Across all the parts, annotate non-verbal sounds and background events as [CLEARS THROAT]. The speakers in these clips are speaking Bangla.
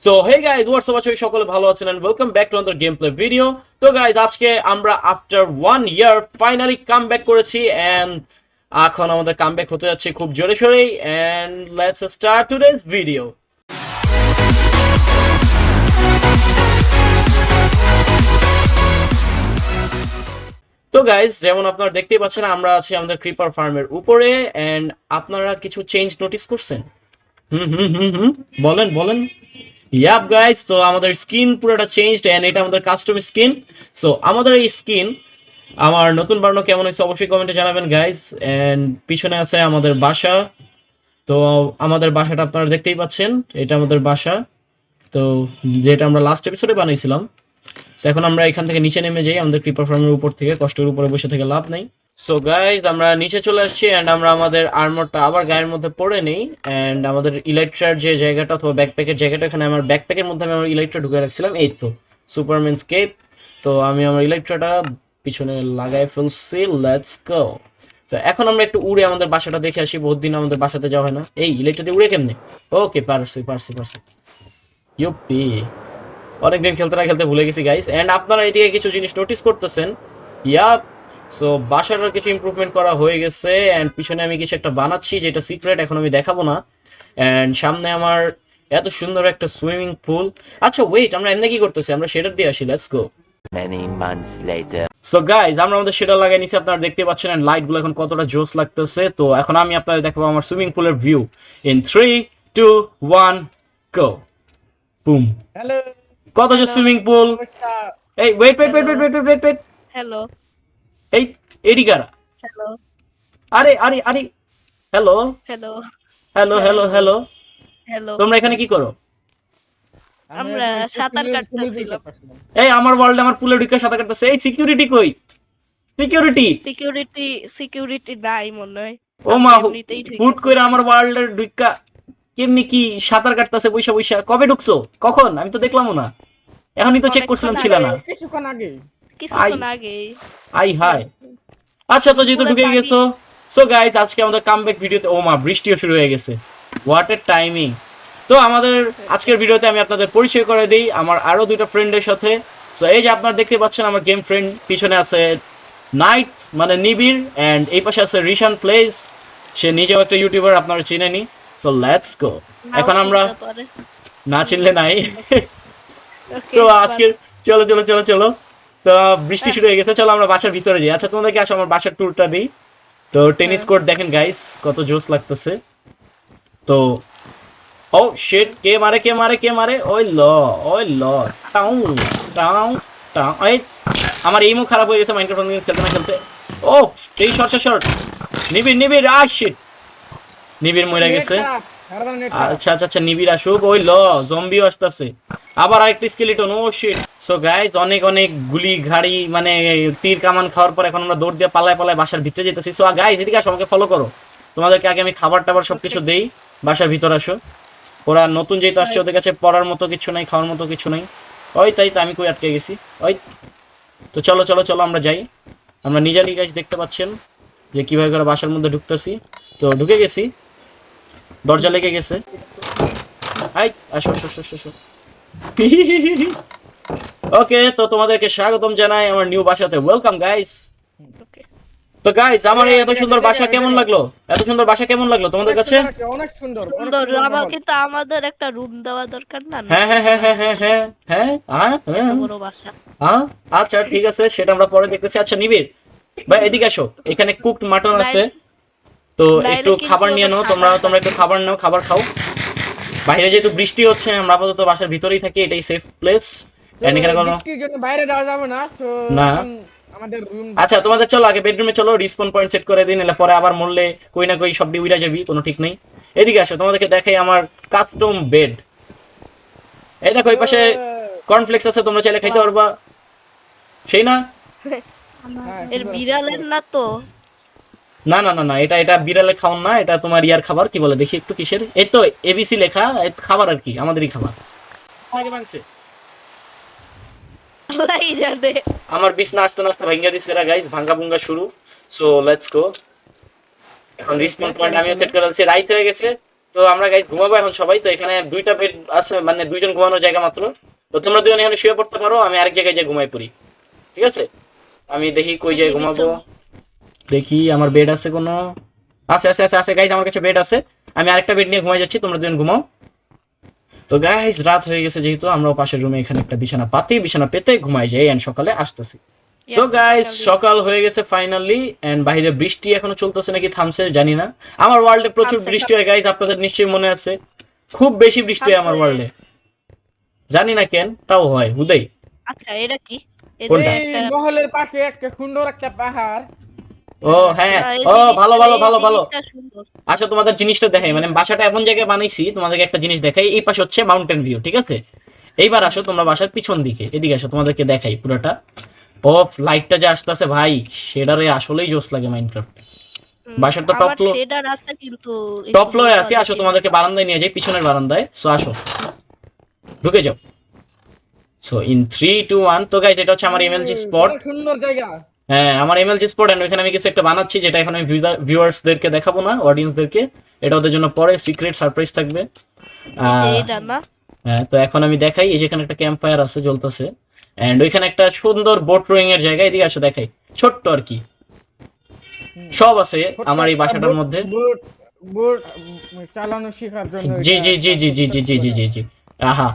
সো হে গাইজ আছে সকলে ভালো আছেন and welcome back to game play video তো গাইজ আজকে আমরা after one year finally come back করেছি এন্ড এখন আমাদের কাম ব্যাক হতে যাচ্ছে খুব জোরে সোরেই and let's start today's video তো গাইজ যেমন আপনারা দেখতেই পাচ্ছেন, আমরা আছি আমাদের ক্রিপার ফার্মের উপরে এন্ড আপনারা কিছু চেঞ্জ নোটিস করছেন? হুম হুম হুম হুম, বলেন বলেন। ইয়াপ গাইস তো আমাদের স্কিন পুরোটা চেঞ্জড অ্যান্ড এটা আমাদের কাস্টম স্কিন সো আমাদের এই স্কিন আমার নতুন বানানো কেমন হয়েছে অবশ্যই কমেন্টে জানাবেন গাইস এন্ড পিছনে আছে আমাদের বাসা। তো, আমাদের বাসাটা আপনারা দেখতেই পাচ্ছেন। এটা আমাদের বাসা। তো, যেটা আমরা লাস্ট এপিসোডে বানিয়েছিলাম। তো এখন আমরা এখান থেকে নিচে নেমে যাই। আমাদের ক্রিপার ফার্মের উপর থেকে, কষ্টের উপরে বসে থেকে লাভ নেই। সো গাইজ আমরা নিচে চলে আসছি অ্যান্ড আমরা আমাদের আর্মরটা আবার গায়ের মধ্যে পরে নেই অ্যান্ড আমাদের ইলেকট্রার যে জায়গাটা অথবা ব্যাকপ্যাকের জায়গাটা, এখানে আমার ব্যাকপ্যাকের মধ্যে আমি আমার ইলেকট্রা ঢুকে রাখছিলাম, এই তো সুপারম্যান স্কেপ তো আমি আমার ইলেকট্রাটা পিছনে লাগাই ফেলছি লেটস গো তো এখন আমরা একটু উড়ে আমাদের বাসাটা দেখে আসি, বহুত দিন আমাদের বাসাতে যাওয়া হয় না। এই ইলেকট্রাতে উড়ে কেমনে? ওকে পারছি পারছি পারছি। ইউপি অনেকদিন খেলতে না খেলতে ভুলে গেছি গাইস এন্ড আপনারা এদিকে কিছু জিনিস নোটিস করতেছেন? ইয়া সো বাসাটার কিছু ইমপ্রুভমেন্ট করা হয়ে গেছে এন্ড পিছনে আমি কিছু একটা বানাচ্ছি যেটা সিক্রেট এখন আমি দেখাবো না। এন্ড সামনে আমার এত সুন্দর একটা সুইমিং পুল আচ্ছা ওয়েট আমরা এমনি কি করতেছি? আমরা সেটার দিয়ে আসি let's go Many months later. So guys আমরা আমাদের সেটা লাগাই নিছি আপনারা দেখতে পাচ্ছেন এন্ড লাইটগুলো এখন কতটা জোস লাগতেছে। তো এখন আমি আপনাদের দেখাবো আমার সুইমিং পুলের view in three two one go boom hello কত যে সুইমিং পুল এই wait wait wait wait wait wait wait hello এই এডি কারা? হ্যালো আরে আরে আরে hello hello hello hello hello hello তোমরা এখানে কি করো? আমরা সাঁতার কাটতেছিলাম। এই আমার ওয়ার্ল্ডে আমার পুলে ঢুকে সাঁতার কাটতেছে। এই সিকিউরিটি কই? সিকিউরিটি সিকিউরিটি সিকিউরিটি নাই মনে হয়। ও মা হুট করে আমার ওয়ার্ল্ডের ঢুকা কেমনি কি সাঁতার কাটতেছে বৈশা বৈশা কবে ঢুকছো? কখন? আমি তো দেখলামও না। এখনই তো চেক করছিলাম ছিল না। কিছুক্ষণ আগে। কিছুক্ষণ আগে। আই হাই আচ্ছা তো যেহেতু ঢুকে গেছো সো গাইজ আজকে আমাদের কামব্যাক ভিডিওতে ও মা বৃষ্টিও শুরু হয়ে গেছে। হোয়াট এ টাইমিং তো আমাদের আজকের ভিডিওতে আমি আপনাদের পরিচয় করে দিই আমার আরও দুইটা ফ্রেন্ডের সাথে। সো এই যে আপনারা দেখতে পাচ্ছেন আমার গেম ফ্রেন্ড পিছনে আছে নাইট মানে নিবিড় অ্যান্ড এই পাশে আছে রিশান প্লেস সে নিজেও একটা ইউটিউবার আপনারা চিনেনি সো লেটস গো এখন আমরা না চিনলে নাই। [LAUGHS] তো এবার আজকে চলো চলো চলো চলো। তো বৃষ্টি শুরু হয়ে গেছে চলো আমরা বাসার ভিতরে যাই। আচ্ছা তোমাদেরকে আসো আমার বাসার ট্যুরটা দিই। তো টেনিস কোর্ট দেখেন গাইস কত জোস লাগতেছে। তো ও শেট কে মারে কে মারে কে মারে? ওই ল ওই ল টাউ টাউ টাউ এই আমার এইমও খারাপ হয়ে গেছে মাইনক্রাফট খেলতে না খেলতে। ও এই short short Nibir Nibir ah shit Nibir মরে গেছে। আচ্ছা আচ্ছা আচ্ছা নিবিড় আসুক ওই ল জম্বিও আসতেছে। আবার আরেকটি স্কেলিটন ও শিট সো গাইজ অনেক অনেক গুলি ঘাড়ি মানে তীর কামান খাওয়ার পর এখন আমরা দৌড় দিয়ে পালায় পালায় বাসার ভিতরে যেতেছি। সো গাইজ এদিকে আসো আমাকে ফলো করো। তোমাদেরকে আগে আমি খাবার টাবার সবকিছু দেই বাসার ভিতর আসো। ওরা নতুন যেহেতু আসছে ওদের কাছে পড়ার মতো কিছু নাই খাওয়ার মতো কিছু নাই। ওই তাই তো আমি কই আটকে গেছি। ওই। তো চলো চলো চলো আমরা যাই। আমরা নিজেরই গাইজ দেখতে পাচ্ছেন যে কীভাবে করে বাসার মধ্যে ঢুকতেছি। তো ঢুকে গেছি। দরজা লেগে গেছে। আই আসো আসো, আসো আসো। [LAUGHS] ওকে তো তোমাদেরকে স্বাগতম জানাই আমার নিউ বাসাতে। ওয়েলকাম গাইস তো গাইস আমার এই এত সুন্দর বাসা কেমন লাগল? এত সুন্দর বাসা কেমন লাগল তোমাদের কাছে? অনেক সুন্দর সুন্দর আমাকে তো আমাদের একটা রুম দেওয়া দরকার না? হ্যাঁ হ্যাঁ হ্যাঁ হ্যাঁ হ্যাঁ হ্যাঁ, হ্যাঁ, হ্যাঁ, হ্যাঁ। বড় বাসা। হ্যাঁ আচ্ছা ঠিক আছে সেটা আমরা পরে দেখতেছি। আচ্ছা নিবির ভাই এদিকে আসো। এখানে কুকড মাটন আছে। তো একটু খাবার নিয়ে নাও তোমরা তোমরা একটু খাবার নাও খাবার খাও। বাইরে যেহেতু বৃষ্টি হচ্ছে আমরা আপাতত বাসার ভিতরেই থাকি এটাই সেফ প্লেস এখানে কোনো বাইরে যাওয়া যাবে না তো না। আমাদের রুম আচ্ছা তোমাদের চলো আগে বেডরুমে চলো রিসপন পয়েন্ট সেট করে দিন এলে পরে আবার মরলে কই না কই সব উইরা যাবি কোনো ঠিক নেই। এদিকে আসো তোমাদেরকে দেখাই আমার কাস্টম বেড এই দেখো এই পাশে কর্নফ্লেক্স আছে তোমরা চাইলে খাইতে পারবা। সেই না? [LAUGHS] এর বিড়ালের না তো। না না না না এটা এটা বিড়ালে খাওয়ান না এটা তোমার ইয়ার খাবার কি বলে দেখি একটু কিসের? এই তো এবিসি লেখা খাবার আর কি আমাদেরই খাবার। আগে ভাঙছে আমার বিছনা আস্তে আস্তে ভাঙ্গা দিছে এরা গাইস ভাঙ্গা ভুঙ্গা শুরু। সো লেটস গো এখন রিসপন পয়েন্ট আমিও সেট করে দিচ্ছি রাইট হয়ে গেছে। তো আমরা গাইজ ঘুমাবো এখন সবাই তো এখানে দুইটা বেড আছে মানে দুইজন ঘুমানোর জায়গা মাত্র। তো তোমরা দুজন এখানে শুয়ে পড়তে পারো আমি আরেক জায়গায় যাই ঘুমাই পড়ি। ঠিক আছে? আমি দেখি কই যাই ঘুমাবো। দেখি আমার বেড আছে কোনো? আছে আছে আছে আছে গাইজ আমার কাছে বেড আছে। আমি আরেকটা বেড নিয়ে ঘুমাই যাচ্ছি তোমরা দুজন ঘুমাও। তো গাইজ রাত হয়ে গেছে যেহেতু আমরাও পাশের রুমে এখানে একটা বিছানা পাতি বিছানা পেতে ঘুমাই যাই এন্ড সকালে আসতেছি। সো গাইজ সকাল। হয়ে গেছে ফাইনালি এন্ড বাইরে বৃষ্টি এখনও চলতেছে নাকি থামছে জানি না। আমার ওয়ার্ল্ডে প্রচুর বৃষ্টি হয় গাইজ আপনাদের নিশ্চয়ই মনে আছে। খুব বেশি বৃষ্টি হয় আমার ওয়ার্ল্ডে জানি না কেন তাও হয় হুদাই আচ্ছা এটা কি? এই যে কোনটা? মহলের পাশে একটা সুন্দর একটা পাহাড়। ও হ্যাঁ। ও ভালো ভালো ভালো ভালো। সুন্দর। আচ্ছা তোমাদের জিনিসটা দেখাই। মানে বাসাটা এমন জায়গায় বানাইছি তোমাদেরকে একটা জিনিস দেখাই। এই পাশে হচ্ছে মাউন্টেন ভিউ ঠিক আছে? এইবার আসো তোমরা বাসার পিছন দিকে। এদিকে আসো তোমাদেরকে দেখাই পুরোটা। অফ লাইটটা যে আসতেছে ভাই সেটারে আসলেই জোস লাগে মাইনক্রাফট বাসার তো আছে কিন্তু টপ ফ্লোরে আছি আসো তোমাদেরকে বারান্দায় নিয়ে যাই পিছনের বারান্দায়। সো আসো। ঢুকে যাও। So in three two one তো গাইজ এটা হচ্ছে আমার এমএলজি স্পট সুন্দর জায়গা। হ্যাঁ আমার এমএলজি স্পট এন্ড ওইখানে আমি কিছু একটা বানাচ্ছি যেটা এখন আমি ভিউয়ার্সদেরকে দেখাবো না অডিয়েন্সদেরকে এটা ওদের জন্য পরে সিক্রেট সারপ্রাইজ থাকবে। হ্যাঁ তো এখন আমি দেখাই এই যেখানে একটা ক্যাম্প ফায়ার আছে জ্বলতেছে। এন্ড ওইখানে একটা সুন্দর বোট রোয়িং এর জায়গা এদিকে আসো দেখাই। ছোট্ট আর কি। সব আছে আমার এই বাসাটার মধ্যে। বোট বোট চালানো শেখার জন্য জি জি জি জি জি জি জি জি জি জি। আহা।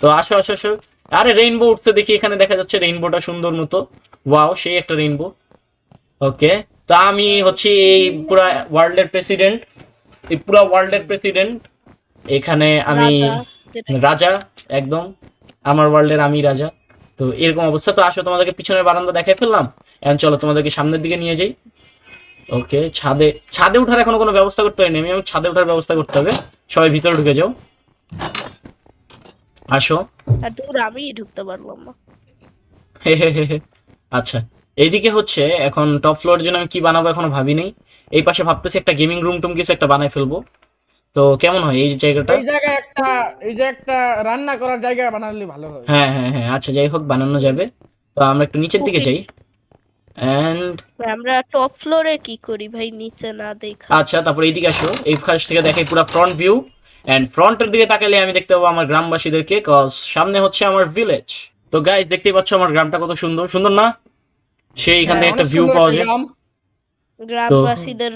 তো আসো আসো আসো। আরে রেইনবো উঠছে দেখি এখানে দেখা যাচ্ছে রেইনবোটা সুন্দর মতো। ওয়াও সেই একটা রেইনবো ওকে তো আমি হচ্ছে এই পুরা ওয়ার্ল্ডের প্রেসিডেন্ট এই পুরা ওয়ার্ল্ডের প্রেসিডেন্ট এখানে আমি রাজা, একদম। আমার ওয়ার্ল্ডের আমি রাজা। তো এরকম অবস্থা। তো আসো তোমাদেরকে পিছনের বারান্দা দেখাই ফেললাম। এখন চলো তোমাদেরকে সামনের দিকে নিয়ে যাই। ওকে ছাদে ছাদে ওঠার এখনও কোনো ব্যবস্থা করতে হয়নি। আমি আমি ছাদে ওঠার ব্যবস্থা করতে হবে। সবাই ভিতরে ঢুকে যাও। আসো। আমি ঢুকতে পারলাম না। [LAUGHS] হে হে হে। আচ্ছা এইদিকে হচ্ছে এখন টপ ফ্লোর জন্য আমি কি বানাবো এখনও ভাবি নেই এই পাশে ভাবতেছি একটা গেমিং রুম টুম কিছু একটা বানাই ফেলব। তো কেমন হয় এই জায়গাটা? এই জায়গায় একটা এই যে একটা রান্না করার জায়গা বানালে ভালো হয়। হ্যাঁ হ্যাঁ হ্যাঁ আচ্ছা যাই হোক বানানো যাবে। তো আমরা একটু নিচের দিকে যাই। অ্যান্ড ভাই, আমরা টপ ফ্লোরে কি করি ভাই? নিচে না দেখা। আচ্ছা তারপর এইদিকে আসো। এই পাশ থেকে দেখাই পুরো ফ্রন্ট ভিউ এন্ড ফ্রন্টের দিকে তাকালে আমি দেখতে পাবো আমার গ্রামবাসীদেরকে কজ সামনে হচ্ছে আমার ভিলেজ তো গাইজ দেখতেই পাচ্ছ আমার গ্রামটা কত সুন্দর। সুন্দর না? সেই এখান থেকে হ্যাঁ, একটা ভিউ পাওয়া যায়। গ্রামবাসীদের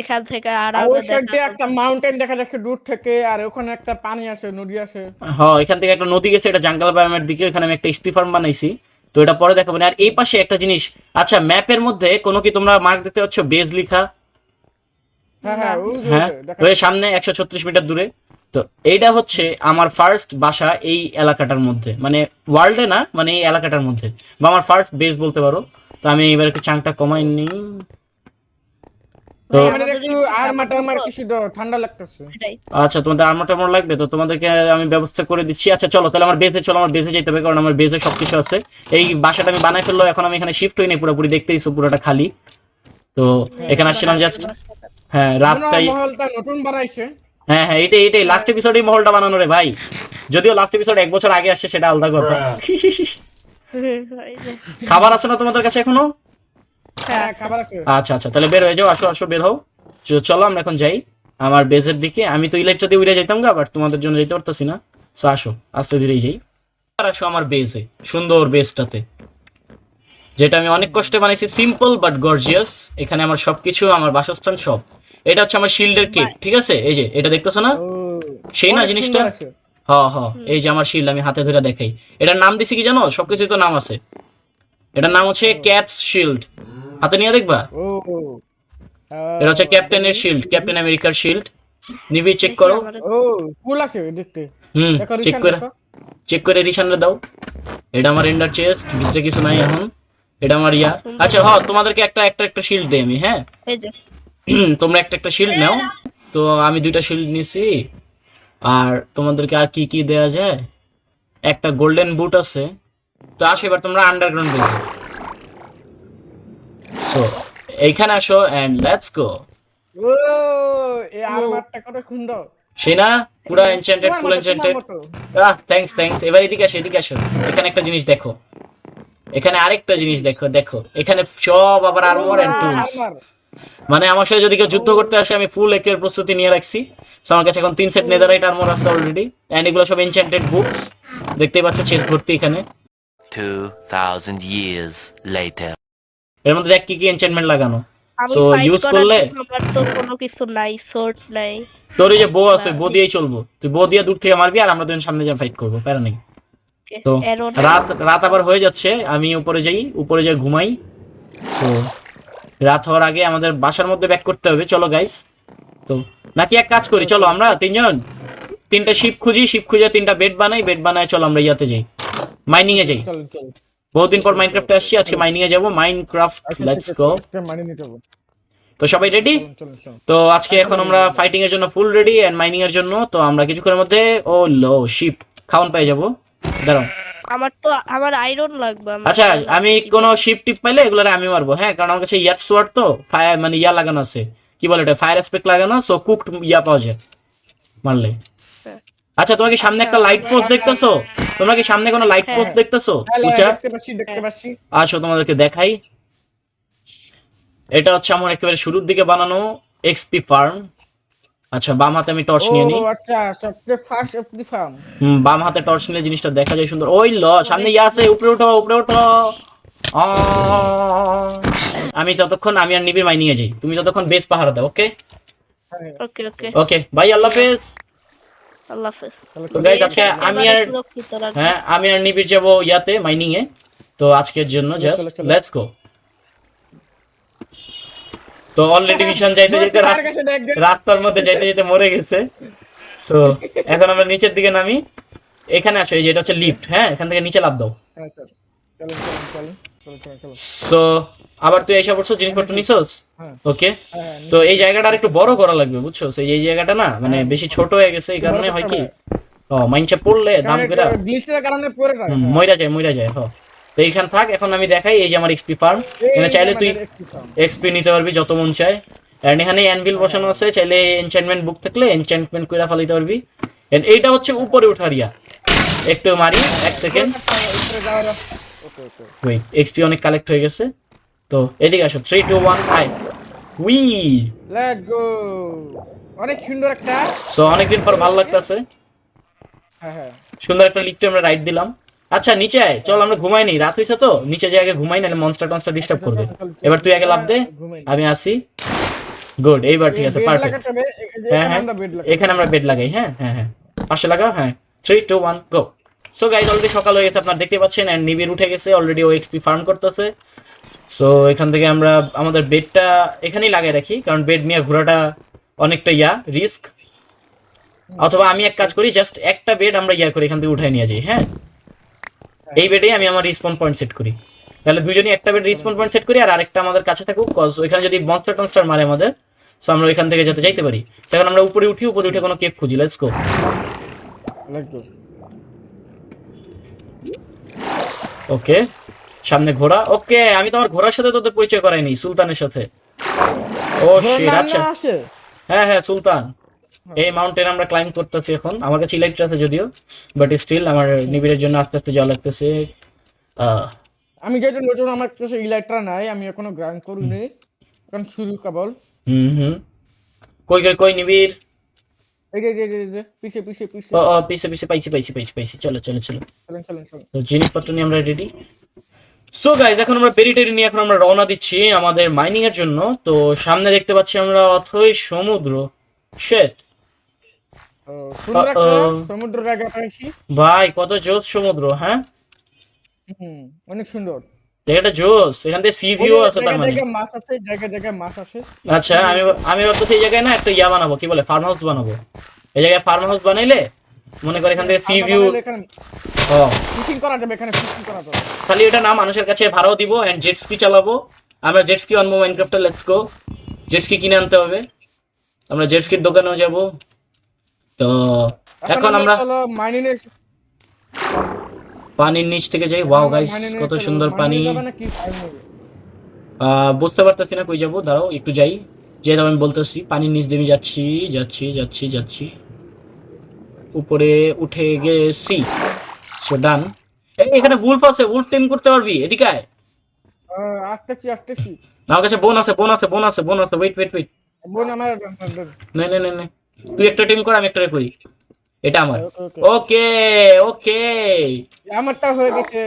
এখান থেকে আর আরামে দেখা একটা মাউন্টেন দেখা যাচ্ছে দূর থেকে আর ওখানে একটা পানি আছে নদী আছে হ্যাঁ এখান থেকে একটা নদী গেছে এটা জাঙ্গাল বায়োমের দিকে এখানে আমি একটা স্পি ফার্ম বানাইছি। তো এটা পরে দেখাবো। আর এই পাশে একটা জিনিস আচ্ছা ম্যাপের মধ্যে কোনো কি তোমরা মার্ক দেখতে পাচ্ছ? বেজ লিখা? হ্যাঁ হ্যাঁ হ্যাঁ সামনে একশো ছত্রিশ মিটার দূরে। তো এইটা হচ্ছে আমার ফার্স্ট বাসা এই এলাকাটার মধ্যে। মানে ওয়ার্ল্ডে না মানে এই এলাকাটার মধ্যে। বা আমার ফার্স্ট বেস বলতে পারো। তো আমি এবার একটু চাংটা কমাই নি। তো সেটাই। আচ্ছা তোমাদের আর্মার টার্মার লাগবে? তো তোমাদেরকে আমি ব্যবস্থা করে দিচ্ছি। আচ্ছা চলো তাহলে আমার বেসে চলো আমার বেসে যেতে হবে কারণ আমার বেসে সবকিছু আছে। এই বাসাটা আমি বানাই ফেলল এখন আমি এখানে শিফট হইনি পুরোপুরি দেখতেইছো পুরোটা খালি। তো এখানে আসছিলাম জাস্ট হ্যাঁ রাতটাই মনে হয় মহলটা নতুন বানাইছে। হ্যাঁ হ্যাঁ এটাই এটাই। লাস্ট এপিসোডেই মহলটা বানানো রে ভাই। যদিও লাস্ট এপিসোড এক বছর আগে আসছে সেটা আলাদা কথা। এই যে, খাবার আছে না তোমাদের কাছে এখনও? হ্যাঁ খাবার আছে। আচ্ছা আচ্ছা তাহলে বের হয়ে যাও আসো আসো বের হও। চ- চলো আমরা এখন যাই আমার বেজের দিকে। আমি তো ইলেকট্রা দিয়ে উড়ে যাইতাম গা বাট তোমাদের জন্য যেতে পারতেছি না। সো আসো আস্তে ধীরেই যাই। আর আসো আমার বেজে সুন্দর বেজটাতে যেটা আমি অনেক কষ্টে বানাইছি সিম্পল বাট গর্জিয়াস এখানে আমার সবকিছু আমার বাসস্থান সব। এটা হচ্ছে আমার শিল্ডের কেক ঠিক আছে? এই যে এটা দেখতেছো না? সেই না জিনিসটা। হ হ এই যে আমার শিল্ড আমি হাতে ধরে দেখাই। এটার নাম দিছি কি জানো? সবকিছু তো নাম আছে। এটার নাম হচ্ছে ক্যাপস শিল্ড হাতে নিয়ে দেখবা? ও ও। এটা হচ্ছে ক্যাপ্টেনের শিল্ড ক্যাপ্টেন আমেরিকার শিল্ড নিবি চেক করো। কুল আছে দেখতে হুম চেক করে চেক করে রিশানরে দাও। এটা আমার এন্ডার চেস্ট ভিতরে কিছু নাই এখন। এটা আমার ইয়া। আচ্ছা হ তোমাদেরকে একটা একটা একটা শিল্ড দেই আমি হ্যাঁ? এই যে। [CLEARS THROAT] তোমরা একটা একটা শিল্ড নাও। তো আমি দুইটা শিল্ড নিছি। আর তোমাদেরকে আর কি কি দেয়া যায়? একটা গোল্ডেন বুট আছে। তো আসো এবার তোমরা আন্ডারগ্রাউন্ড দেখো সো এইখানে আসো এন্ড লেটস গো ও এই আরমারটা কত সুন্দর। সেই না পুরা এনচেন্টেড তোমার ফুল মতো, এনচেন্টেড আহ থ্যাঙ্কস থ্যাঙ্কস এবার এদিকে আসো এদিকে আসো। এখানে একটা জিনিস দেখো। এখানে আরেকটা জিনিস দেখো দেখো। এখানে সব আবার আর্মর এন্ড টুলস। মানে আমার সাথে যদি কেউ যুদ্ধ করতে আসে আমি ফুল একের প্রস্তুতি নিয়ে রাখছি। আমার কাছে এখন তিন সেট নেদারাইট আর্মর আছে অলরেডি এন্ড এগুলো সব এনচ্যান্টেড বুকস দেখতেই পাচ্ছ চেস ভর্তি এখানে। 2,000 years later. এর মধ্যে দেখ কি কি এনচ্যান্টমেন্ট লাগানো। সো করার করলে? আমার তো কোনো কিছু নাই সোর্ট নাই। তোর ওই যে বউ আছে বো দিয়েই চলবো। তুই বউ দিয়ে দূর থেকে মারবি আর আমরা দুজন সামনে যা ফাইট করব প্যারা নেই। তো রাত রাত আবার হয়ে যাচ্ছে আমি উপরে যাই উপরে যাই ঘুমাই। সো রাত হওয়ার আগে আমাদের বাসার মধ্যে ব্যাক করতে হবে। চলো গাইস তো নাকি এক কাজ করি চলো আমরা তিনজন। তিনটা শিপ খুঁজি শিপ খুঁজে তিনটা বেড বানাই বেড বানাই চলো আমরা ইয়াতে যাই। মাইনিং এ যাই। বহুদিন পর মাইনক্রাফটে আসছি আজকে মাইনিং এ যাব। মাইনক্রাফট লেটস গো তো সবাই রেডি তো আজকে এখন আমরা ফাইটিং এর জন্য ফুল রেডি এন্ড মাইনিং এর জন্য। তো আমরা কিছুক্ষণের মধ্যে ও লো শিপ খাওয়ান পেয়ে যাব। দাঁড়াও। আমার তো আমার আয়রন লাগবে আচ্ছা আমি। কোনো শিপ টিপ পাইলে এগুলো আমি মারবো হ্যাঁ? কারণ আমার কাছে ইয়ার সোয়ার তো ফায়ার মানে ইয়া লাগানো আছে। কি বলে এটা ফায়ার এসপেক্ট লাগানো সো কুকড ইয়া পাওয়া যায় মারলে। হ্যাঁ। আচ্ছা তোমরা কি সামনে একটা লাইট পোস্ট দেখতেছো? তোমরা কি সামনে কোনো লাইট হ্যাঁ। পোস্ট দেখতেছো? হ্যাঁ, দেখতে পাচ্ছি আসো তোমাদেরকে দেখাই। এটা হচ্ছে আমার একেবারে শুরুর দিকে বানানো এক্সপি ফার্ম আচ্ছা বাম হাতে আমি টর্চ নিয়ে নিই। ও আচ্ছা সবচেয়ে first of the farm hmm, বাম হাতে টর্চ নিলে জিনিসটা দেখা যায় সুন্দর। ওই ল সামনে ইয়ে আছে উপরে ওঠো উপরে ওঠো আ, আমি ততক্ষণ আমি আর নিবির মাই নিয়ে যাই। তুমি যতক্ষণ বেশ পাহারা দাও ওকে ওকে ওকে ওকে বাই আল্লাহ হাফেজ। আল্লাহ হাফেজ। তো আজকে আমি আর। হ্যাঁ আমি আর নিবির যাব ইয়াতে মাইনিং এ তো আজকের জন্য জাস্ট। লেটস গো তো অলরেডি মিশন যাইতে দেখ। রাস্তার মধ্যে যাইতে যেতে মরে গেছে। সো এখন আমরা নিচের দিকে নামি। এখানে আসো এই যে এটা হচ্ছে লিফট হ্যাঁ? এখান থেকে নিচে লাভ দাও। হ্যাঁ, সো আবার তুই এসে পড়ছো জিনিসপত্র নিছস? হ্যাঁ। ওকে হ্যাঁ তো এই জায়গাটা আর একটু বড় করা লাগবে বুঝছ? সেই এই জায়গাটা না মানে বেশি ছোট হয়ে গেছে এই কারণে হয় কি? ও মাইনচে পড়লে দাম করে গ্লিচের কারণে পড়ে যায় হুম, মইরা যায় মইরা যায় হ। তো এইখান থাক এখন আমি দেখাই এই যে আমার এক্সপি ফার্ম এখানে চাইলে তুই এক্সপি নিতে পারবি যত মন চায়। এন্ড এখানে অ্যানভিল বসানো আছে চাইলে এনচ্যান্টমেন্ট বুক থাকলে এনচ্যান্টমেন্ট কইরা ফেলাইতে পারবি। এন্ড এইটা হচ্ছে উপরে উঠার ইয়া একটু মারি এক second okay okay wait XP অনেক কালেক্ট হয়ে গেছে। তো এদিকে আসো three two one I we let's go অনেক সুন্দর একটা। সো অনেকদিন পর ভালো লাগতেছে। হ্যাঁ হ্যাঁ। সুন্দর একটা লিফটে আমরা রাইড দিলাম। আচ্ছা নিচে আয়। চল আমরা ঘুমাই নেই। রাত হয়েছে তো। নিচে যে আগে ঘুমাই নাহলে মনস্টার টনস্টার ডিস্টার্ব করবে। এবার তুই আগে লাভ দে। আমি আসি। গুড এইবার ঠিক আছে পারফেক্ট হ্যাঁ হ্যাঁ। এখানে আমরা বেড লাগাই হ্যাঁ হ্যাঁ হ্যাঁ। পাশে লাগাও হ্যাঁ। Three two one go so guys already সকাল হয়ে গেছে আপনারা দেখতে পাচ্ছেন অ্যান্ড নিবির উঠে গেছে অলরেডি ও এক্সপি ফার্ম করতেছে। সো এখান থেকে আমরা আমাদের বেডটা এখানেই লাগাই রাখি কারণ বেড নিয়ে ঘোরাটা অনেকটা ইয়া রিস্ক অথবা আমি এক কাজ করি জাস্ট একটা বেড আমরা ইয়া করে এখান থেকে উঠাই নিয়ে যাই হ্যাঁ। এই বেডেই আমি আমার রিসপন পয়েন্ট সেট করি। তাহলে দুজনই একটা বেড রিসপন পয়েন্ট সেট করি আর আরেকটা আমাদের কাছে থাকুক কজ ওইখানে যদি মনস্টার টনস্টার মারে আমাদের সো আমরা ওইখান থেকে যেতে যাইতে পারি। এখন আমরা উপরে উঠি উপরে উঠে কোনো কেপ খুঁজি লেটস গো লেটস গো ওকে সামনে ঘোড়া। ওকে আমি তো আমার ঘোড়ার সাথে তোদের পরিচয় করাইনি সুলতানের সাথে। ও শিট আচ্ছা। হ্যাঁ হ্যাঁ সুলতান। এই মাউন্টেন আমরা ক্লাইম্ব করতেছি এখন। আমার কাছে ইলেকট্রিক আছে যদিও বাট স্টিল আমার নিবিড়ের জন্য আস্তে আস্তে যাওয়া লাগতেছে। আমি যেহেতু নতুন আমার কাছে ইলেকট্রা নাই আমি এখনও গ্রাইন্ড করিনি এখন শুরু কেবল। হুম হুম। কই কই কই নিবিড়? এই যে যে, যে, যে পিছে পিছে পিছে। ও পিছে পিছে পাইছি পাইছি পাইছি পাইছি। চলো চলো চলো। চলেন চলেন চলেন। তো জিনিসপত্র নিয়ে আমরা রেডি সো গাইজ এখন আমরা পেরি টেরি নিয়ে এখন আমরা রওনা দিচ্ছি আমাদের মাইনিং এর জন্য। তো সামনে দেখতে পাচ্ছি আমরা অথই সমুদ্র। শেট ও, সুন্দর একটা Uh-oh. সমুদ্র ভাই কত জোস সমুদ্র হ্যাঁ? অনেক সুন্দর। জায়গাটা জোস এখান থেকে সি ভিউ আছে তার মানে। মাছ আছে জায়গায় জায়গায় মাছ আছে। আচ্ছা আমি আমি ভাবতেছি এই জায়গায় না একটা ইয়া বানাবো কি বলে ফার্ম হাউস বানাবো। এই জায়গায় ফার্ম হাউস বানাইলে মনে করে এখান থেকে সি ভিউ ও। ফিশিং করা যাবে এখানে ফিশিং করা যাবে। খালি এটা না মানুষের কাছে ভাড়াও দিব এন্ড জেট স্কি চালাবো। আমরা জেট স্কি আনব মাইনক্রাফটে লেটস গো জেট স্কি কিনে আনতে হবে। আমরা জেট স্কির দোকানেও যাব। তো এখন আমরা পানির নিচ থেকে যাই। ওয়াও গাইস কত সুন্দর পানি। বুঝতে পারতেছি না কই যাব। দাঁড়াও একটু যাই। যে আমি বলতেছি পানির নিচ দিয়ে যাচ্ছি যাচ্ছি যাচ্ছি যাচ্ছি। উপরে উঠে গেছি। সো ডান এই এখানে উলফ আছে উলফ টিম করতে পারবি? এদিকে আয়। আসতেছি আসতেছি। আমার কাছে বোন আছে বোন আছে বোন আছে বোন আছে। ওয়েট ওয়েট ওয়েট বোন আমার দেন, দেন, দেন। নে নে নে নে। তুই একটা টিম কর আমি একটা করি। এটা আমার। ওকে, ওকে। আমারটা হয়ে গেছে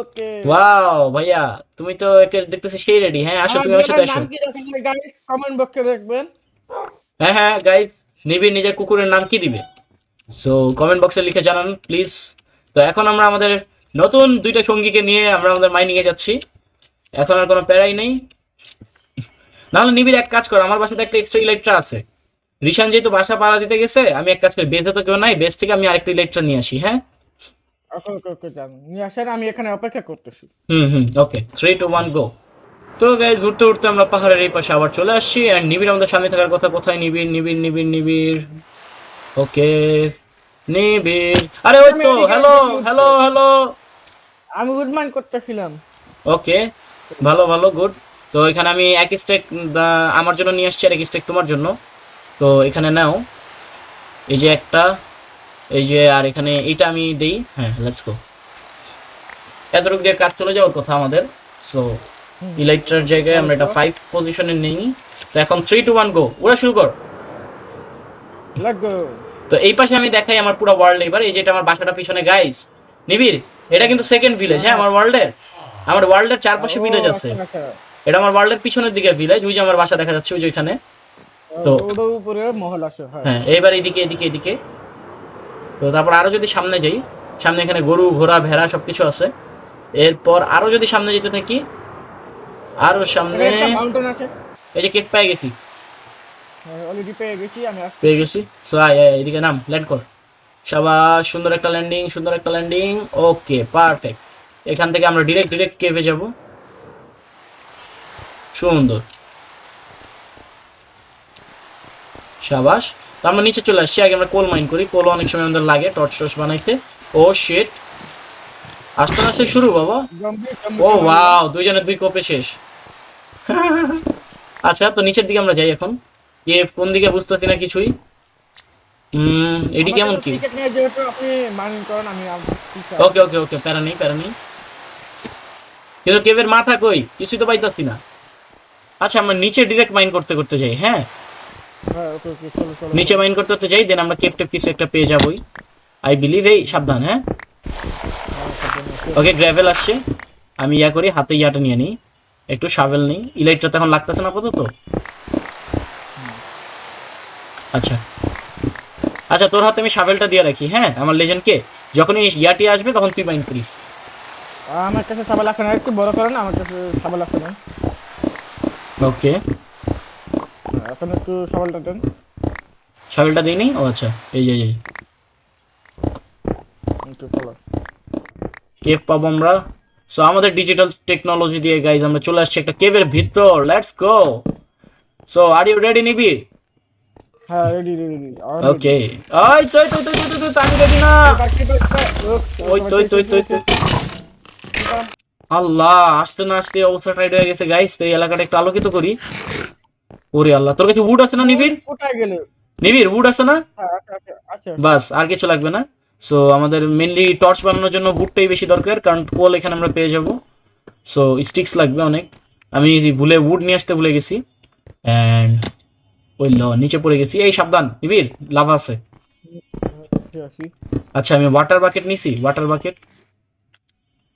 ওকে ওয়াও ভাইয়া তুমি তো একে দেখতেছি সেই রেডি হ্যাঁ আসো তুমি আমার সাথে আসো। কমেন্ট বক্সে রাখবেন হ্যাঁ হ্যাঁ গাইজ নিবিড় নিজের কুকুরের নাম কি দিবে? সো কমেন্ট বক্সে লিখে জানান প্লিজ তো এখন আমরা আমাদের নতুন দুইটা সঙ্গীকে নিয়ে আমরা আমাদের মাইনিংয়ে যাচ্ছি। এখন আর কোনো প্যারাই নেই। নাহলে নিবিড় এক কাজ কর আমার বাসাতে একটা এক্সট্রা ইলেকট্রা আছে। রিশান যেহেতু বাসা পাড়া দিতে গেছে আমি এক কাজ করি বেসে তো কেউ নাই বেস থেকে আমি আরেকটা ইলেকট্রা নিয়ে আসি হ্যাঁ? ওকে ওকে ওকে যান নিয়ে আসেন আমি এখানে অপেক্ষা করতেছি। হুম হুম okay three two one go তো গাইজ ঘুরতে ঘুরতে আমরা পাহাড়ের এই পাশে আবার চলে আসছি অ্যান্ড নিবিড় আমাদের সামনে থাকার কথা কোথায়? নিবিড় নিবিড় নিবিড় নিবিড়। ওকে নিবিড়। আরে ওই তো হ্যালো হ্যালো হ্যালো আমি উডমান করতেছিলাম। ওকে ভালো ভালো গুড তো এখানে আমি এক স্টেক আমার জন্য নিয়ে আসছি আর এক স্টেক তোমার জন্য। তো এখানে নাও। এই যে একটা এই যে আর এখানে এইটা আমি দেই। হ্যাঁ লেটস গো এতটুকু দিয়ে কাজ চলে যাওয়ার কথা আমাদের। সো ইলেকট্রার জায়গায় আমরা এটা ফাইভ পজিশনে নেই। তো এখন থ্রি টু ওয়ান গো ওরা শুরু কর। তো এই পাশে আমি দেখাই আমার পুরো ওয়ার্ল্ড এবার। এই যেটা আমার বাসাটা পিছনে গাইস নিবিড় এটা কিন্তু সেকেন্ড ভিলেজ হ্যাঁ আমার ওয়ার্ল্ডের আমার ওয়ার্ল্ডের চারপাশে ভিলেজ আছে। এটা আমার ওয়ার্ল্ডের পিছনের দিকে ভিলেজ ওই যে আমার বাসা দেখা যাচ্ছে ওই যে ওইখানে। তো- ওটার উপরে মহল আছে হ্যাঁ। হ্যাঁ এইবার এদিকে এদিকে এদিকে। তো তারপর আরও যদি সামনে যাই সামনে এখানে গরু ঘোড়া ভেড়া সবকিছু আছে। এরপর আরও যদি সামনে যেতে থাকি আরও সামনে এই যে কেক পেয়ে গেছি। পেয়ে গেছি আমি আসছি। পেয়ে গেছি। সো এদিকে নাম ল্যান্ড কর। সবার সুন্দর একটা ল্যান্ডিং সুন্দর একটা ল্যান্ডিং ওকে পারফেক্ট এখান থেকে আমরা ডিরেক্ট ডিরেক্ট কেভে যাব। সুন্দর। সাবাস। তো আমরা নিচে চলে আসছি আগে আমরা কোল মাইন করি। কোল অনেক সময় আমাদের লাগে টর্চ টর্চ বানাইতে। ও শেট আসতে আসতে শুরু বাবা। ও ওয়াও দুইজনের দুই কোপে শেষ। [LAUGHS] আচ্ছা তো নিচের দিকে আমরা যাই এখন। কেভ কোন দিকে বুঝতেছি না কিছুই। হুম এটি কেমন কি? ওকে ওকে ওকে প্যারা নেই প্যারা নেই। কিন্তু কেভের মাথা কই? কিছুই তো পাইতাছি না। আচ্ছা আমরা নিচে ডিরেক্ট মাইন করতে করতে যাই হ্যাঁ? হ্যাঁ ওকে ওকে চলো চলো। নিচে মাইন করতে করতে যাই দেন আমরা কেভ টেপ কিছু একটা পেয়ে যাবই। আই বিলিভ এই সাবধান হ্যাঁ? ওকে। গ্র্যাভেল আসছে। আমি ইয়া করি হাতে ইয়াটা নিয়ে নিই। একটু শাভেল নেই। ইলাইটটা তো এখন লাগতেছে না আপাতত। আচ্ছা। আচ্ছা তোর হাতে আমি শাভেলটা দিয়ে রাখি হ্যাঁ? আমার লেজেন্ডকে যখনই ইয়াটি আসবে তখন তুই মাইন্ড করিস। আমার কাছে সাবাল আছে না একটু বড় করে না আমার কাছে সাবাল আছে না। ওকে এখন একটু সাবালটা দিই ও আচ্ছা। এই যে এই। কেভ পাবো আমরা। সো আমাদের ডিজিটাল টেকনোলজি দিয়ে গাইজ আমরা চলে আসছি একটা কেভের ভিতর। Let's go so are you ready নিবি? হ্যাঁ রেডি রেডি রেডি ওকে ওই তুই তুই তুই তুই তুই আমি রেডি না। ওই তুই তুই তুই তুই। আল্লাহ আসতে না আসতে অবস্থা টাইট হয়ে গেছে গাইস তো এই এলাকাটা একটু আলোকিত করি। ওরে আল্লাহ তোর কাছে উড আছে না নিবির নিবির উড আছে না? হ্যাঁ আচ্ছা আচ্ছা আচ্ছা। বাস আর কিছু লাগবে না। সো আমাদের মেনলি টর্চ বানানোর জন্য বুটটাই বেশি দরকার কারণ কোল এখানে আমরা পেয়ে যাব। সো স্টিক্স লাগবে অনেক। আমি ভুলে উড নিয়ে আসতে ভুলে গেছি। অ্যান্ড ওই ল নিচে পড়ে গেছি। এই সাবধান নিবির লাভা আছে। আছে আচ্ছা আমি ওয়াটার বাকেট নিছি ওয়াটার বাকেট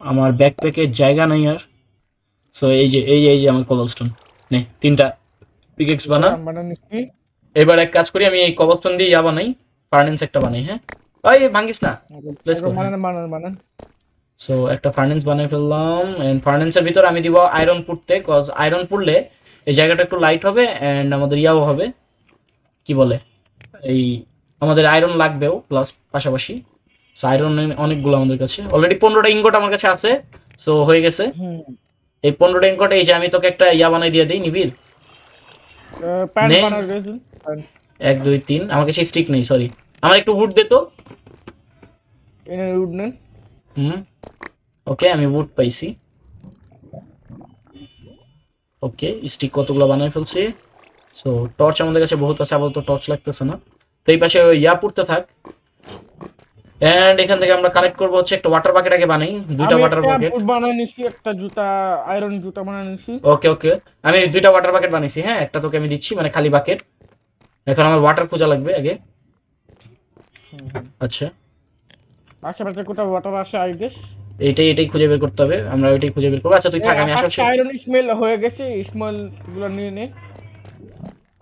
আমার ব্যাকপ্যাকের জায়গা নাই আর। সো এই যে এই যে এই যে আমার কবলস্টোন নে তিনটা। পিকেক্স বানা। এবার এক কাজ করি আমি এই কবলস্টোন দিয়ে ইয়া বানাই ফার্নেন্স একটা বানাই হ্যাঁ। ওই ভাঙ্গিস না. বানান বানান বানান। সো একটা ফার্নেন্স বানিয়ে ফেললাম এন্ড ফার্নেন্সের ভিতর আমি দিব আয়রন পুড়তে কজ আয়রন পুড়লে এই জায়গাটা একটু লাইট হবে এন্ড আমাদের ইয়াও হবে। কি বলে? এই আমাদের আয়রন লাগবেও প্লাস পাশাপাশি। সো আয়রন অনেকগুলো আমাদের কাছে। অলরেডি পনেরোটা ইঙ্গট আমার কাছে আছে সো হয়ে গেছে। এই পনেরোটা ইঙ্গট এই যে আমি তোকে একটা ইয়া বানাই দিয়ে দিই নিবির প্যান্ট বানার গেছে এক দুই তিন। আমাকে কাছে স্টিক নেই সরি আমার একটু উড দে তো। এনে উড নেন। হুম। ওকে আমি উড পাইছি। ওকে স্টিক কতগুলো বানাই ফেলছি। সো টর্চ আমাদের কাছে বহুত আছে আপাতত টর্চ লাগতেছে না। তো এই পাশে ইয়া পড়তে থাক। এন্ড এখান থেকে আমরা কালেক্ট করব হচ্ছে একটা ওয়াটার বাকেট আগে বানাই দুইটা ওয়াটার বাকেট বুট বানিয়ে নিছি একটা জুতা আয়রন জুতা বানিয়ে নিছি। ওকে ওকে আমি দুইটা ওয়াটার বাকেট বানিয়েছি হ্যাঁ? একটা তোকে আমি দিচ্ছি মানে খালি বাকেট এখন আমার ওয়াটার খোঁজা লাগবে আগে। আচ্ছা। আশেপাশে কোথাও ওয়াটার আসে আই গেস এইটাই এটাই খুঁজে বের করতে হবে আমরা ওইটাই খুঁজে বের করব। আচ্ছা তুই থাক আমি আশেপাশে আয়রন স্মেল হয়ে গেছে স্মেলগুলো নিয়ে নে।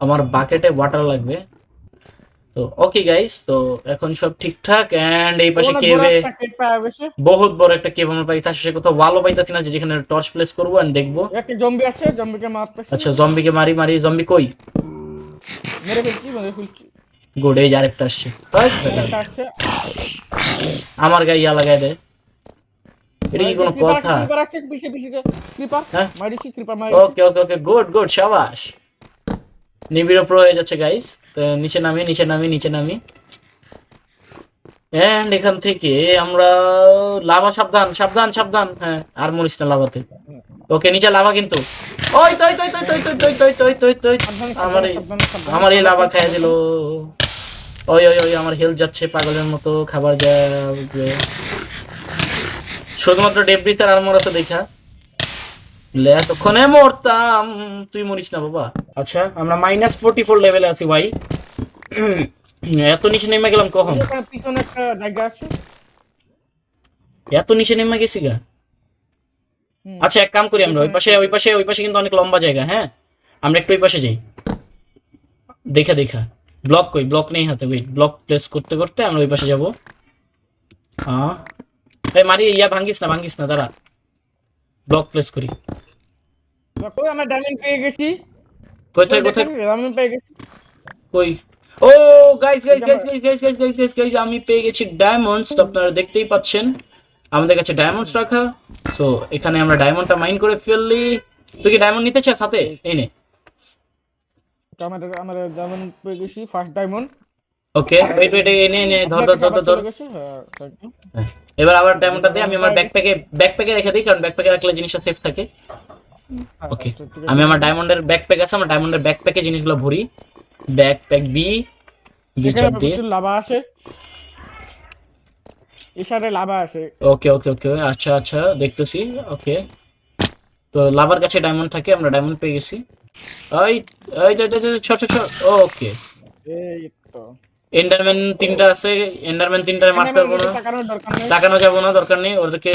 আমার বাকেটে ওয়াটার লাগবে। তো ওকে গাইস তো এখন সব ঠিকঠাক এন্ড এই পাশে কেভে বহুত বড় একটা কেভ আমরা পাইছি। আশেপাশে কোথাও ওয়ালও পাইতাছি না যে যেখানে টর্চ প্লেস করব এন্ড দেখব। একটা জম্বি আছে জম্বিকে মারতে আচ্ছা জম্বিকে মারি মারি জম্বি কই? মেরে ফেলছি মেরে ফেলছি। গুড এই আরেকটা আসছে। আমার গায়ে ইয়া লাগাই দে। এটা কি কোনো কথা? ওকে ওকে ওকে গুড গুড শাবাশ নিবিড় প্রো হয়ে যাচ্ছে গাইস নিচে নামি নিচে নামি নিচে নামি। এন্ড এখান থেকে আমরা লাভা সাবধান সাবধান সাবধান। হ্যাঁ আর মরিস না লাভাতে। ওকে, নিচে লাভা কিন্তু। ওই, তই তই তই তই তই তই তই তই তই তই। আমার আমার এই লাভা খাইয়ে দিল। ওই ওই ওই, আমার হেলথ যাচ্ছে পাগলের মতো, খাবার যাবে শুধুমাত্র ডেব্রিস আর আর্মর আছে দেখা। এতক্ষণে মরতাম। তুই মরিস না বাবা। আচ্ছা আমরা মাইনাস ফোর্টি ফোর লেভেলে আছি ভাই। এত নিচে নেমে গেলাম কখন? এখানে পিছনে একটা জায়গা আছে। এত নিচে নেমে গেছি গা। আচ্ছা এক কাম করি আমরা ওই পাশে ওই পাশে ওই পাশে কিন্তু অনেক লম্বা জায়গা হ্যাঁ? আমরা একটু ওই পাশে যাই। দেখা দেখা। ব্লক কই? ব্লক নেই হাতে ওয়েট ব্লক প্লেস করতে করতে আমরা ওই পাশে যাব। হ্যাঁ এই মারি ইয়া ভাঙ্গিস না ভাঙ্গিস না দাঁড়া। ব্লক প্লেস করি। কই আমরা ডায়মন্ড পেয়ে গেছি। কোথায় কোথায়? ডায়মন্ড পেয়ে গেছি। কই? ও guys guys guys guys guys guys guys guys guys আমি পেয়ে গেছি ডায়মন্ডস তো আপনারা দেখতেই পাচ্ছেন। আমাদের কাছে ডায়মন্ডস রাখা। সো এখানে আমরা ডায়মন্ডটা মাইন করে ফেললি। তুই কি ডায়মন্ড নিতে চাস সাথে এই নে। তো আমাদের ডায়মন্ড পেয়ে গেছি first diamond okay wait wait এনে নে ধর ধর ধর ধর, হ্যাঁ। এবার আবার ডায়মন্ডটা দিয়ে আমি আমার ব্যাকপ্যাকে ব্যাকপ্যাকে রেখে দিই কারণ ব্যাকপ্যাকে রাখলে জিনিসটা সেফ থাকে। ওকে আমি আমার ডায়মন্ডের ব্যাকপ্যাক আছে আমার ডায়মন্ডের ব্যাকপ্যাকে জিনিসগুলো ভরি। ব্যাকপ্যাক বি বি চাপ দিয়ে লাভা আছে ইশারে লাভা আছে ওকে ওকে ওকে আচ্ছা আচ্ছা দেখতেছি ওকে তো লাভার কাছে ডায়মন্ড থাকে আমরা ডায়মন্ড পেয়ে গেছি। ওই ওই ছোট ছোট ওকে এই তো। এন্ডারম্যান তিনটা আছে এন্ডারম্যান তিনটা মারতে পারব না। তাকানোর দরকার নেই। তাকানো যাব না দরকার নেই ওদেরকে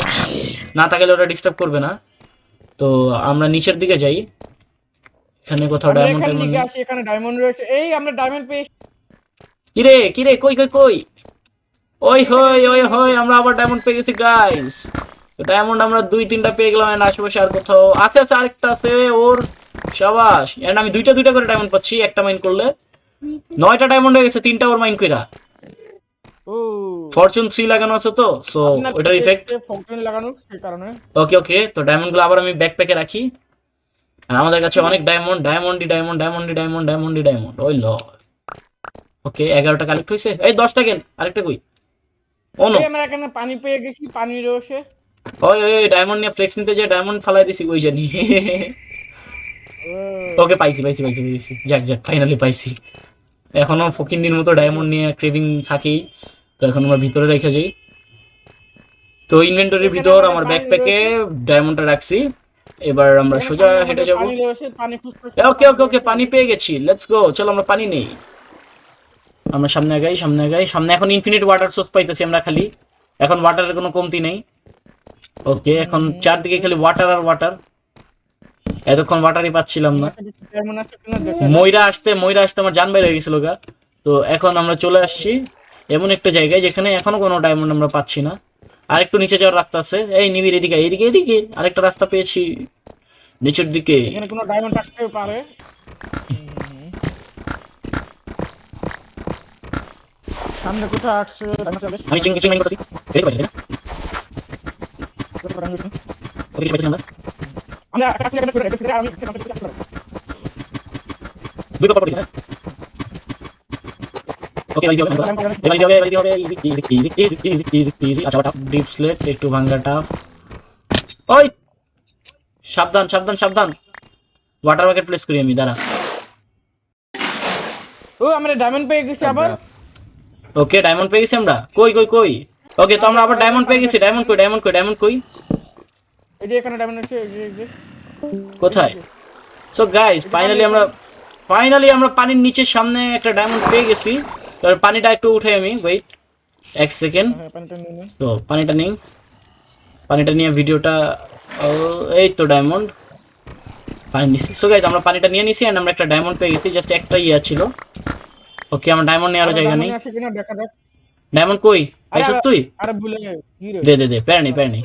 না তাকালে ওরা ডিস্টার্ব করবে না। তো আমরা নিচের দিকে যাই। এখানে কোথাও ডায়মন্ড এখান ডায়মন্ড আসি এখানে ডায়মন্ড রয়েছে। এই আমরা ডায়মন্ড পেয়ে কিরে কিরে কই কই কই? ওই হই ওই হই আমরা আবার ডায়মন্ড পেয়ে গেছি গাইস ডায়মন্ড আমরা দুই তিনটা পেয়ে গেলাম এন্ড আশেপাশে আর কোথাও আছে আছে আরেকটা আছে ওর সাবাস। এন্ড আমি দুইটা দুইটা করে ডায়মন্ড পাচ্ছি একটা মাইন করলে। নয়টা ডায়মন্ড হয়ে গেছে তিনটা ওর মাইন কইরা। ফরচুন থ্রি লাগানো আছে তো সো ওটার ইফেক্ট ফাউন্টেন লাগানো সেই কারণে। ওকে ওকে তো ডায়মন্ডগুলো আবার আমি ব্যাকপ্যাকে রাখি। আর আমাদের কাছে অনেক ডায়মন্ড ডায়মন্ডি ডায়মন্ড ডায়মন্ডি ডায়মন্ড ডায়মন্ডি ডায়মন্ড ওই ল ওকে এগারোটা কালেক্ট হয়েছে। এই দশটা কেন? আরেকটা কই? ও নো আমরা এখানে পানি পেয়ে গেছি পানি রয়েছে। ওই ওই ডায়মন্ড নিয়ে ফ্লেক্স নিতে যে ডায়মন্ড ফালাই দিছি ওই জানি ওকে পাইছি পাইছি পাইছি পাইছি। যাক যাক ফাইনালি পাইছি। এখনও ফকিন্দির মতো ডায়মন্ড নিয়ে ক্রেভিং থাকেই। তো এখন আমরা ভিতরে রেখে যাই। তো ইনভেন্টরির ভিতর আমার ব্যাকপ্যাকে ডায়মন্ডটা রাখছি। এবার আমরা সোজা হেঁটে যাব। ওকে ওকে ওকে পানি পেয়ে গেছি। লেটস গো চলো আমরা পানি নেই। আমরা সামনে আগাই সামনে আগাই সামনে এখন ইনফিনিট ওয়াটার সোর্স পাইতেছি আমরা খালি। এখন ওয়াটারের কোনো কমতি নেই। ওকে এখন চারদিকে খালি ওয়াটার আর ওয়াটার এতক্ষণ ওয়াটারই পাচ্ছিলাম না। ময়রা আসতে ময়রা আসতে আমার জান হয়ে গেছিল গা। তো এখন আমরা চলে আসছি। এমন একটা জায়গায় যেখানে এখনও কোনো ডায়মন্ড আমরা পাচ্ছি না আর একটু নিচে যাওয়ার রাস্তা আছে এই নিবির এদিকে এদিকে এদিকে আরেকটা রাস্তা পেয়েছি নিচের দিকে এখানে কোনো ডায়মন্ড থাকতেও পারে সামনে কোথাও আসছে আমি সিং কিছু মাইন করছি এই পাইছি না। ওকে কিছু পাইছি আমরা আমরা একটা করে একটা প্লেয়ার আমি করে দুটো পর দিছে ওকে ভাই হবে এবার যাবে এবার হবে easy easy easy easy easy easy easy আচ্ছা ওটা ডিপ স্লেট একটু ভাঙ্গাটা। ওই! সাবধান সাবধান সাবধান। ওয়াটার বাকেট প্লেস করি আমি দাঁড়া। ও আমরা ডায়মন্ড পেয়ে গেছি আবার। ওকে ডায়মন্ড পেয়ে গেছি আমরা। কই কই কই? ওকে তো আমরা আবার ডায়মন্ড পেয়ে গেছি। ডায়মন্ড কই ডায়মন্ড কই ডায়মন্ড কই? এই যে এখানে ডায়মন্ড আছে এই যে এই যে। কোথায়? সো গাইস ফাইনালি আমরা ফাইনালি আমরা পানির নিচে সামনে একটা ডায়মন্ড পেয়ে গেছি। এবার পানিটা একটু উঠাই আমি ওয়েট এক সেকেন্ড হ্যাঁ পানিটা নিয়ে নে। তো পানিটা নেই পানিটা নিয়ে ভিডিওটা এই তো ডায়মন্ড পানি নিছি। সো গাইস আমরা পানিটা নিয়ে নিছি এন্ড আমরা একটা ডায়মন্ড পেয়ে গেছি জাস্ট একটা ইয়া ছিল। ওকে আমার ডায়মন্ড নেওয়ার জায়গা নেই। ডায়মন্ড কই? পাইছিস তুই? আরে ভুলে কি দে দে দে প্যারা নেই প্যারা নেই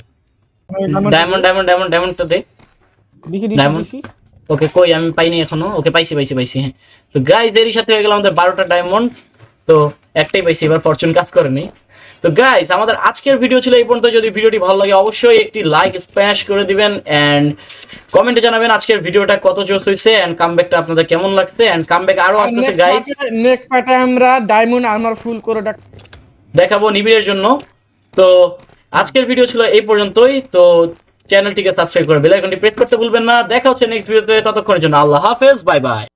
ডায়মন্ড ডায়মন্ড ডায়মন্ড ডায়মন্ডটা দে? দেখি ওকে কই? আমি পাইনি এখনও। ওকে পাইছি পাইছি পাইছি হ্যাঁ। তো গাইজ এরই সাথে হয়ে গেল আমাদের বারোটা ডায়মন্ড তো একটাই পাইছি এবার ফরচুন কাজ করেনি তো গাইজ আমাদের আজকের ভিডিও ছিল এই পর্যন্ত। যদি ভিডিওটি ভালো লাগে অবশ্যই একটি লাইক স্প্যাশ করে দিবেন অ্যান্ড কমেন্টে জানাবেন আজকের ভিডিওটা কত জোস হয়েছে অ্যান্ড কামব্যাকটা আপনাদের কেমন লাগছে অ্যান্ড কামব্যাক আরও আসতেছে গাইজ নেক্সট পার্টে আমরা ডায়মন্ড আর্মার ফুল করে দেখাবো নিবিড়ের জন্য। তো আজকের ভিডিও ছিল এই পর্যন্তই। তো চ্যানেলটিকে সাবস্ক্রাইব করে বেল আইকনটি প্রেস করতে ভুলবেন না। দেখা হচ্ছে নেক্সট ভিডিওতে ততক্ষণের জন্য আল্লাহ হাফেজ। Bye bye